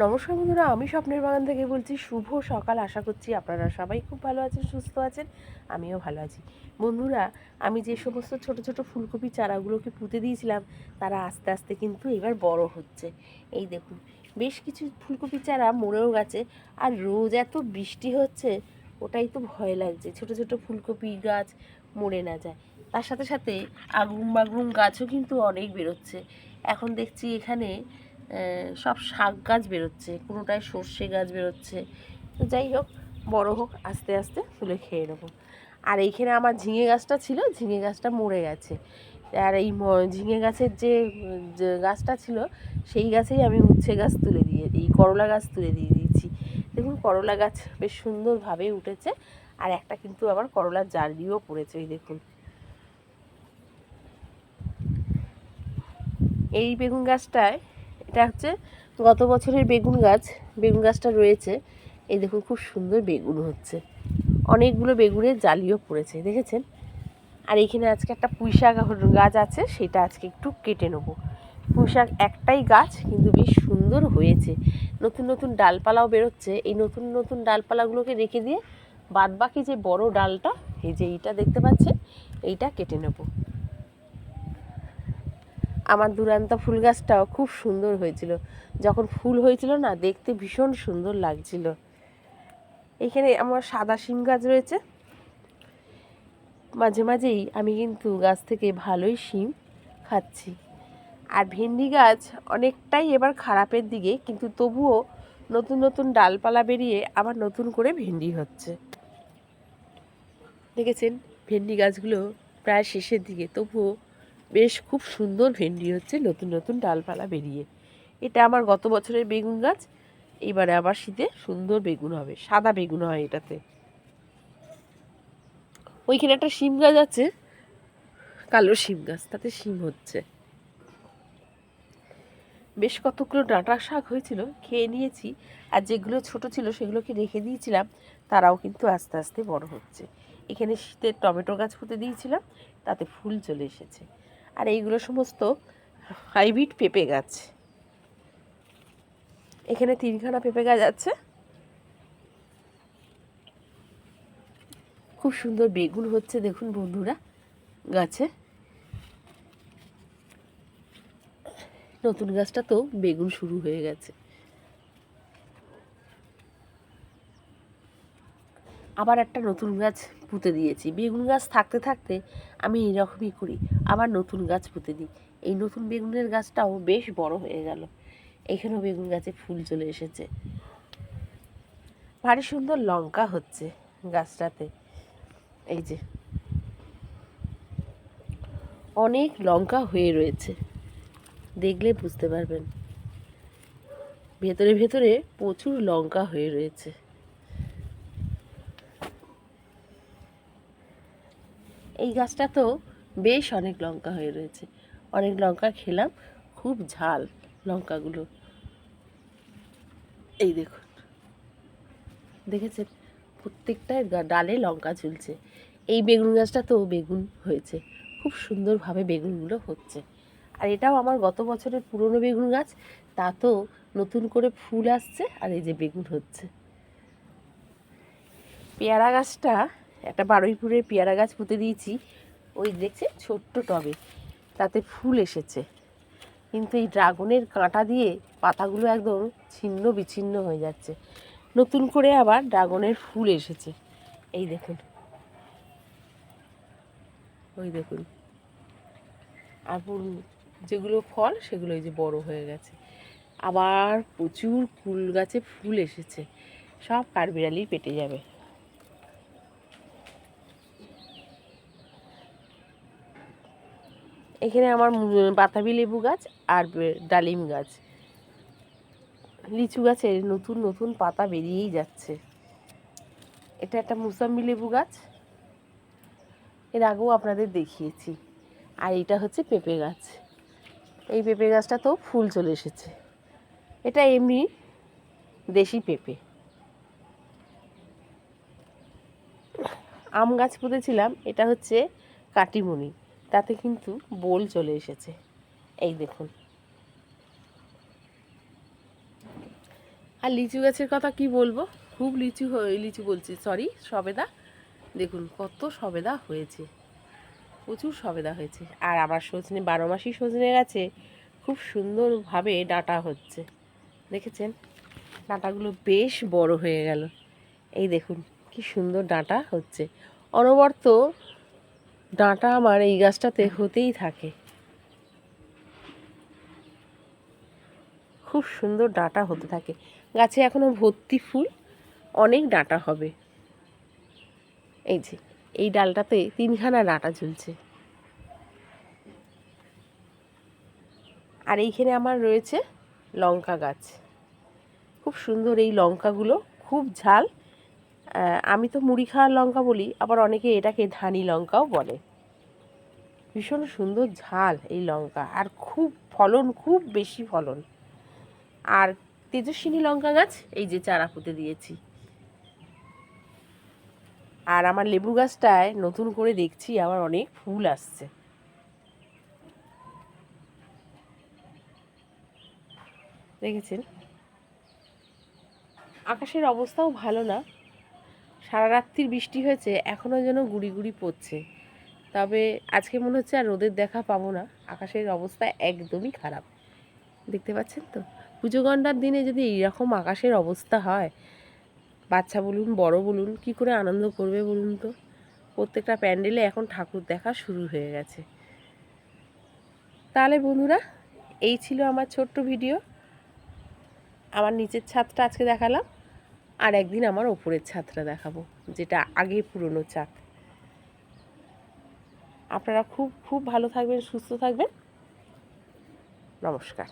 নমস্কার বন্ধুরা, আমি স্বপ্নের বাগান থেকে বলছি শুভ সকাল। আশা করছি আপনারা সবাই খুব ভালো আছেন, সুস্থ আছেন, আমিও ভালো আছি। বন্ধুরা, আমি যে সমস্ত ছোট ছোট ফুলকপি চারাগুলোকে পুঁতে দিয়েছিলাম, তারা আস্তে আস্তে কিন্তু এবার বড় হচ্ছে। এই দেখুন, বেশ কিছু ফুলকপি চারা মরেও গেছে আর রোজ এত বৃষ্টি হচ্ছে, ওটাই তো ভয় লাগছে, ছোট ছোট ফুলকপি গাছ মরে না যায়। তার সাথে সাথে আগুন বাগুন গাছও কিন্তু অনেক বেরোচ্ছে। এখন দেখছি এখানে সব শাক গাছ বেরোচ্ছে, কোনোটায় সর্ষে গাছ বেরোচ্ছে। যাই হোক, বড় হোক, আস্তে আস্তে তুলে খেয়ে নেব। আর এইখানে আমার ঝিঙে গাছটা ছিল, ঝিঙে গাছটা মরে গেছে। আর এই ঝিঙে গাছের যে গাছটা ছিল, সেই গাছেই আমি উচ্ছে গাছ তুলে দিয়ে এই করলা গাছ তুলে দিয়ে দিয়েছি। দেখুন, করলা গাছ বেশ সুন্দরভাবে উঠেছে, আর একটা কিন্তু আবার করলার জার্নিও পড়েছে ওই দেখুন। এই বেগুন গাছটায় এটা হচ্ছে গত বছরের বেগুন গাছ, বেগুন গাছটা রয়েছে। এই দেখুন, খুব সুন্দর বেগুন হচ্ছে। অনেকগুলো বেগুনের জালিও পড়েছে, দেখেছেন? আর এখানে আজকে একটা পুঁই শাক গাছ আছে, সেটা আজকে একটু কেটে নেব। পুঁই শাক একটাই গাছ, কিন্তু বেশ সুন্দর হয়েছে। নতুন নতুন ডালপালাও বেরোচ্ছে। এই নতুন নতুন ডালপালাগুলোকে রেখে দিয়ে বাদ বাকি যে বড় ডালটা, এই যে এইটা দেখতে পাচ্ছেন, এইটা কেটে নেব। আমার দুরান্তা ফুল গাছটাও খুব সুন্দর হয়েছিল। যখন ফুল হয়েছিল না, দেখতে ভীষণ সুন্দর লাগছিল। এখানে আমার সাদা শিম গাছ রয়েছে। মাঝে মাঝেই আমি কিন্তু গাছ থেকে ভালোই শিম খাচ্ছি। আর ভেন্ডি গাছ অনেকটাই এবার খারাপের দিকে, কিন্তু তবুও নতুন নতুন ডালপালা বেরিয়ে আবার নতুন করে ভেন্ডি হচ্ছে। দেখেছেন? ভেন্ডি গাছগুলো প্রায় শেষের দিকে, তবুও বেশ খুব সুন্দর ভেন্ডি হচ্ছে, নতুন নতুন ডালপালা বেরিয়ে। এটা আমার গত বছরের বেগুন গাছ, এবারে আবার শীতে সুন্দর বেগুন হবে, সাদা বেগুন হয় এটাতে। ওইখানে একটা শিম গাছ আছে, কালো শিম গাছ, তাতে শিম হচ্ছে। বেশ কতগুলো ডাঁটা শাক হয়েছিল, খেয়ে নিয়েছি, আর যেগুলো ছোট ছিল সেগুলোকে রেখে দিয়েছিলাম, তারাও কিন্তু আস্তে আস্তে বড় হচ্ছে। এখানে শীতের টমেটো গাছ পুঁতে দিয়েছিলাম, তাতে ফুল চলে এসেছে। আর এইগুলো সমস্ত হাইব্রিড পেঁপে গাছ। এখানে তিনখানা পেঁপে গাছ আছে। খুব সুন্দর বেগুন হচ্ছে দেখুন বন্ধুরা গাছে। নতুন গাছটা তো বেগুন শুরু হয়ে গেছে। আবার একটা নতুন গাছ পুঁতে দিয়েছি। বেগুন গাছ থাকতে থাকতে আমি এরকমই করি। আবার নতুন গাছ পুঁতে দিই। এই নতুন বেগুনের গাছটাও বেশ বড় হয়ে গেল। এখানেও বেগুন গাছে ফুল চলে এসেছে। ভারী সুন্দর লঙ্কা হচ্ছে গাছটাতে। এই যে। অনেক লঙ্কা হয়ে রয়েছে। দেখলে বুঝতে পারবেন। ভেতরে ভেতরে প্রচুর লঙ্কা হয়ে রয়েছে। এই গাছটা তো বেশ অনেক লঙ্কা হয়ে রয়েছে। অনেক লঙ্কা খেলাম, খুব ঝাল লঙ্কাগুলো। এই দেখুন, দেখেছেন? প্রত্যেকটায় গা- ডালে লঙ্কা ঝুলছে। এই বেগুন গাছটা তো বেগুন হয়েছে। খুব সুন্দরভাবে বেগুনগুলো হচ্ছে। আর এটাও আমার গত বছরের পুরনো বেগুন গাছ, তা তো নতুন করে ফুল আসছে আর এই যে বেগুন হচ্ছে। পেয়ারা গাছটা একটা বারুইপুরের পেয়ারা গাছ পুঁতে দিয়েছি। ওই দেখছে ছোট্ট টবে। তাতে ফুল এসেছে। কিন্তু এই ড্রাগনের কাঁটা দিয়ে পাতাগুলো একদম ছিন্ন বিচ্ছিন্ন হয়ে যাচ্ছে। নতুন করে আবার ড্রাগনের ফুল এসেছে। এই দেখুন। ওই দেখুন। আর যেগুলো ফল, সেগুলো এই যে বড় হয়ে গেছে। আবার প্রচুর ফুল গাছে ফুল এসেছে। সব কাঠবিড়ালির পেটে যাবে। এখানে আমার বাতাবি লেবু গাছ আর ডালিম গাছ। লিচু গাছে নতুন নতুন পাতা বেরিয়েই যাচ্ছে। এটা একটা মুসাম্বি লেবু গাছ। এর আগেও আপনাদের দেখিয়েছি। আর এটা হচ্ছে পেঁপে গাছ। এই পেঁপে গাছটা তো ফুল চলে এসেছে। এটা এমনি দেশি পেঁপে। আম গাছ পুঁতেছিলাম, এটা হচ্ছে কাটিমণি। তাতে কিন্তু বোল চলে এসেছে। এই দেখুন। আর লিচু গাছের কথা কি বলব? খুব লিচু লিচু বলছি সরি সবেদা। দেখুন, কত সবেদা হয়েছে। প্রচুর সবেদা হয়েছে। আর আমার সজনে, বারো মাসি সজনে গাছে খুব সুন্দরভাবে ডাঁটা হচ্ছে। দেখেছেন? ডাঁটাগুলো বেশ বড় হয়ে গেল। এই দেখুন, কি সুন্দর ডাঁটা হচ্ছে। অনবর্ত ডাঁটা আমার এই গাছটাতে হতেই থাকে। খুব সুন্দর ডাঁটা হতে থাকে। গাছে এখনও ভর্তি ফুল, অনেক ডাঁটা হবে। এই যে, এই ডালটাতে তিনখানা ডাঁটা ঝুলছে। আর এইখানে আমার রয়েছে লঙ্কা গাছ। খুব সুন্দর এই লঙ্কাগুলো, খুব ঝাল। আমি তো মুড়ি খাওয়ার লঙ্কা বলি, আবার অনেকে এটাকে ধানি লঙ্কাও বলে। ভীষণ সুন্দর ঝাল এই লঙ্কা, আর খুব ফলন, খুব বেশি ফলন। আর তেজস্বিনী লঙ্কা গাছ, এই যে চারা পুঁতে দিয়েছি। আর আমার লেবু গাছটায় নতুন করে দেখছি, আবার অনেক ফুল আসছে। দেখেছেন? আকাশের অবস্থাও ভালো না। সারা রাত্রির বৃষ্টি হয়েছে এখনও যেন গুড়ি গুড়ি পড়ছে। তবে আজকে মনে হচ্ছে আর রোদের দেখা পাবো না, আকাশের অবস্থা একদমই খারাপ। দেখতে পাচ্ছেন তো? পুজো গন্ডার দিনে যদি এইরকম আকাশের অবস্থা হয়, বাচ্চা বলুন, বড় বলুন, কি করে আনন্দ করবে বলুন তো? প্রত্যেকটা প্যান্ডেলে এখন ঠাকুর দেখা শুরু হয়ে গেছে। তাহলে বন্ধুরা, এই ছিল আমার ছোট্ট ভিডিও। আমার নিচের ছাদটা আজকে দেখালাম। আর একদিন আমার ওপরের ছাদটা দেখাবো, যেটা আগে পুরনো ছাদ। আপনারা খুব খুব ভালো থাকবেন, সুস্থ থাকবেন। নমস্কার।